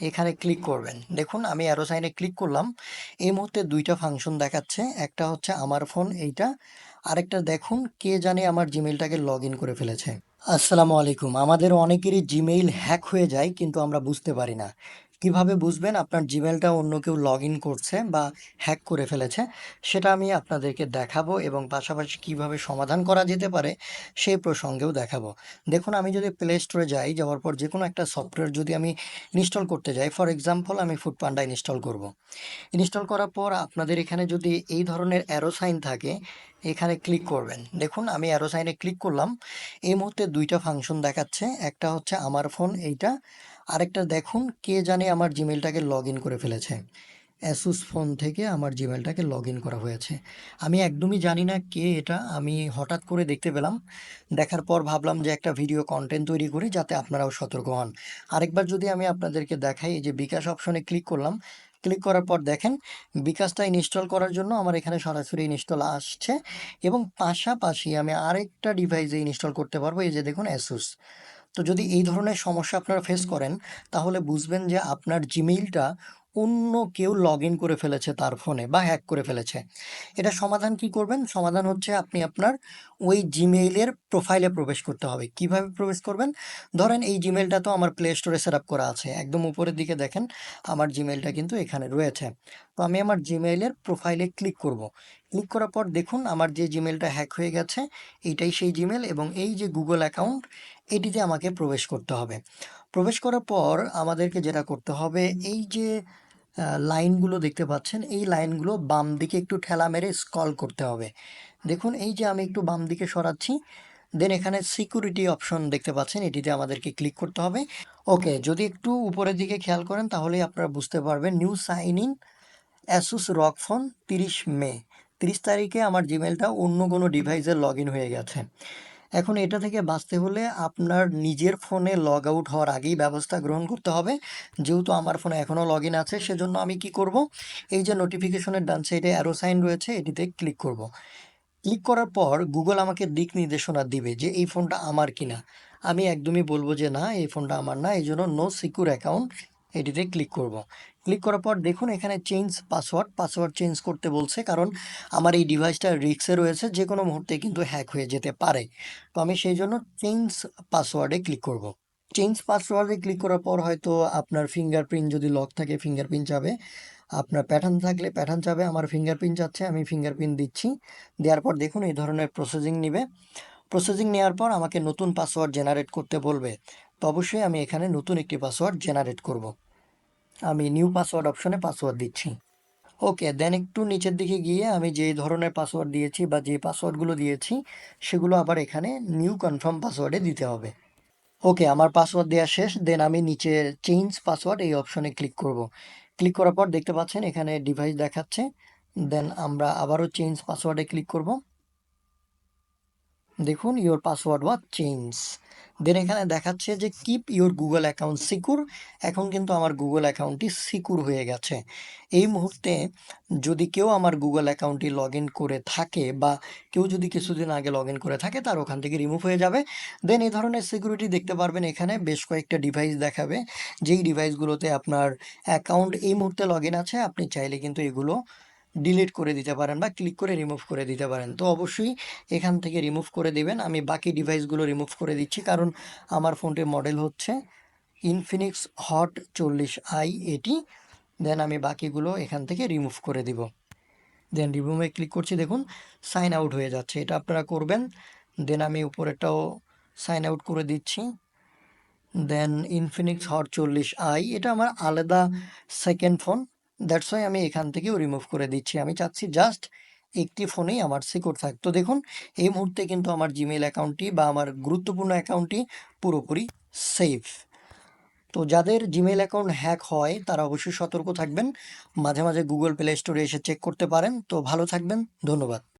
এখানে ক্লিক করবেন। দেখুন, আমি অ্যারো সাইনে ক্লিক করলাম। এই মুহূর্তে দুইটা ফাংশন দেখাচ্ছে। একটা হচ্ছে আমার ফোন এইটা। আরেকটা দেখুন, কে জানে আমার জিমেইলটাকে লগ ইন করে ফেলেছে। আসসালামু আলাইকুম। আমাদের অনেকেরই জিমেইল হ্যাক হয়ে যায়, কিন্তু আমরা বুঝতে পারি না। কীভাবে বুঝবেন আপনার জিমেলটা অন্য কেউ লগ ইন করছে বা হ্যাক করে ফেলেছে, সেটা আমি আপনাদেরকে দেখাবো এবং পাশাপাশি কীভাবে সমাধান করা যেতে পারে সেই প্রসঙ্গেও দেখাবো দেখুন, আমি যদি প্লে স্টোরে যাই, যাওয়ার পর যে কোনো একটা সফটওয়্যার যদি আমি ইনস্টল করতে যাই ফর এক্সাম্পল আমি ফুড পান্ডা ইনস্টল করব। ইনস্টল করার পর আপনাদের এখানে যদি এই ধরনের অ্যারো সাইন থাকে, এখানে ক্লিক করবেন দেখুন, আমি অ্যারো সাইনে ক্লিক করলাম, এই মুহূর্তে দুইটা ফাংশন দেখাচ্ছে, একটা হচ্ছে আমার ফোন এইটা আরেকটা দেখুন, কে জানে আমার জিমেলটাকে লগ ইন করে ফেলেছে। অ্যাসুস ফোন থেকে আমার জিমেলটাকে লগ ইন করা হয়েছে। আমি একদমই জানি না কে এটা, আমি হঠাৎ করে দেখতে পেলাম। দেখার পর ভাবলাম যে একটা ভিডিও কন্টেন্ট তৈরি করি যাতে আপনারাও সতর্ক হন। আরেকবার যদি আমি আপনাদেরকে দেখাই যে বিকাশ অপশনে ক্লিক করলাম ক্লিক করার পর দেখেন, বিকাশটা ইনস্টল করার জন্য আমার এখানে সরাসরি ইনস্টল আসছে এবং পাশাপাশি আমি আরেকটা ডিভাইসে ইনস্টল করতে পারব, এই যে দেখুন অ্যাসুস তো যদি এই ধরনের সমস্যা আপনারা ফেস করেন তাহলে বুঝবেন যে আপনার জিমেইলটা অন্য কেউ লগ ইন করে ফেলেছে তার ফোনে বা হ্যাক করে ফেলেছে। এটা সমাধান কি করবেন? সমাধান হচ্ছে আপনি আপনার ওই জিমেইলের প্রোফাইলে প্রবেশ করতে হবে। কীভাবে প্রবেশ করবেন? ধরেন এই জিমেইলটা তো আমার প্লে স্টোরে সেট করা আছে। একদম উপরের দিকে দেখেন আমার জিমেইলটা কিন্তু এখানে রয়েছে। তো আমি আমার জিমেইলের প্রোফাইলে ক্লিক করব। ক্লিক করার পর দেখুন আমার যে জিমেলটা হ্যাক হয়ে গেছে এইটাই সেই জিমেল এবং এই যে গুগল অ্যাকাউন্ট এটিতে আমাকে প্রবেশ করতে হবে। প্রবেশ করার পর আমাদেরকে যেটা করতে হবে, এই যে লাইনগুলো দেখতে পাচ্ছেন, এই লাইনগুলো বাম দিকে একটু ঠেলা মেরে স্কল করতে হবে। দেখুন, এই যে আমি একটু বাম দিকে সরাচ্ছি, দেন এখানে সিকিউরিটি অপশন দেখতে পাচ্ছেন, এটিতে আমাদেরকে ক্লিক করতে হবে। ওকে, যদি একটু উপরের দিকে খেয়াল করেন তাহলে আপনারা বুঝতে পারবেন, new sign in ASUS ROG phone তিরিশ মে। তিরিশ তারিখে আমার জিমেলটা অন্য কোনো ডিভাইসে লগ হয়ে গেছে। এখন এটা থেকে বাঁচতে হলে আপনার নিজের ফোনে লগ আউট হওয়ার আগেই ব্যবস্থা গ্রহণ করতে হবে। যেহেতু আমার ফোনে এখনও লগ ইন আছে, সেজন্য আমি কি করব? এই যে নোটিফিকেশনের ডান সাইডে অ্যারো সাইন রয়েছে, এটিতে ক্লিক করব। ক্লিক করার পর গুগল আমাকে দিক নির্দেশনা দিবে যে এই ফোনটা আমার কিনা। আমি একদমই বলব যে না, এই ফোনটা আমার না এই জন্য নো সিকিউর অ্যাকাউন্ট এটিতে ক্লিক করব। ক্লিক করার পর দেখুন এখানে চেঞ্জ পাসওয়ার্ড পাসওয়ার্ড চেঞ্জ করতে বলছে কারণ আমার এই ডিভাইসটা রিক্সে রয়েছে যে কোনো মুহূর্তে কিন্তু হ্যাক হয়ে যেতে পারে। তো আমি সেই জন্য চেঞ্জ পাসওয়ার্ডে ক্লিক করব। চেঞ্জ পাসওয়ার্ডে ক্লিক করার পর হয়তো আপনার ফিঙ্গারপ্রিন্ট যদি লক থাকে ফিঙ্গারপ্রিন্ট যাবে। আপনার প্যাটার্ন থাকলে প্যাটার্ন যাবে, আমার ফিঙ্গারপ্রিন্ট যাচ্ছে, আমি ফিঙ্গারপ্রিন্ট দিচ্ছি। দেওয়ার পর দেখুন এই ধরনের প্রসেসিং নেবে। প্রসেসিং নেওয়ার পর আমাকে নতুন পাসওয়ার্ড জেনারেট করতে বলবে। তো অবশ্যই আমি এখানে নতুন একটি পাসওয়ার্ড জেনারেট করব। আমি নিউ পাসওয়ার্ড অপশনে পাসওয়ার্ড দিচ্ছি। ওকে দেন একটু নিচের দিকে গিয়ে আমি যে ধরনের পাসওয়ার্ড দিয়েছি বা যে পাসওয়ার্ডগুলো দিয়েছি, সেগুলো আবার এখানে নিউ কনফার্ম পাসওয়ার্ডে দিতে হবে। ওকে আমার পাসওয়ার্ড দেওয়া শেষ দেন আমি নিচে চেঞ্জ পাসওয়ার্ড এই অপশনে ক্লিক করব। ক্লিক করার পর দেখতে পাচ্ছেন এখানে ডিভাইস দেখাচ্ছে দেন আমরা আবারও চেঞ্জ পাসওয়ার্ডে ক্লিক করব। দেখুন your password was change then এখানে দেখাচ্ছে যে keep your Google account secure এখন কিন্তু আমার গুগল অ্যাকাউন্টটি সিকিউর হয়ে গেছে। এই মুহূর্তে যদি কেউ আমার গুগল অ্যাকাউন্টটি লগ করে থাকে বা কেউ যদি কিছুদিন আগে লগ করে থাকে, তার ওখান থেকে রিমুভ হয়ে যাবে। দেন এই ধরনের সিকিউরিটি দেখতে পারবেন এখানে বেশ কয়েকটা ডিভাইস দেখাবে। যেই ডিভাইসগুলোতে আপনার অ্যাকাউন্ট এই মুহূর্তে লগ আছে, আপনি চাইলে কিন্তু এগুলো ডিলিট করে দিতে পারেন বা ক্লিক করে রিমুভ করে দিতে পারেন। তো অবশ্যই এখান থেকে রিমুভ করে দেবেন। আমি বাকি ডিভাইসগুলো রিমুভ করে দিচ্ছি কারণ আমার ফোনটির মডেল হচ্ছে ইনফিনিক্স হট চল্লিশ আই এটি। দেন আমি বাকিগুলো এখান থেকে রিমুভ করে দিব। দেন রিমুভে ক্লিক করছি। দেখুন সাইন আউট হয়ে যাচ্ছে। এটা আপনারা করবেন। দেন আমি উপরেটাও সাইন আউট করে দিচ্ছি। দেন ইনফিনিক্স হট চল্লিশ আই এটা আমার আলাদা সেকেন্ড ফোন দ্যাটস ওয়াই আমি এখান থেকেও রিমুভ করে দিচ্ছি। আমি চাচ্ছি জাস্ট একটি ফোনেই আমার সিকিউর থাক। তো দেখুন, এই মুহূর্তে কিন্তু আমার জিমেল অ্যাকাউন্টটি বা আমার গুরুত্বপূর্ণ অ্যাকাউন্টটি পুরোপুরি সেফ তো যাদের জিমেল অ্যাকাউন্ট হ্যাক হয়, তারা অবশ্যই সতর্ক থাকবেন। মাঝে মাঝে গুগল প্লে স্টোরে এসে চেক করতে পারেন। তো ভালো থাকবেন। ধন্যবাদ।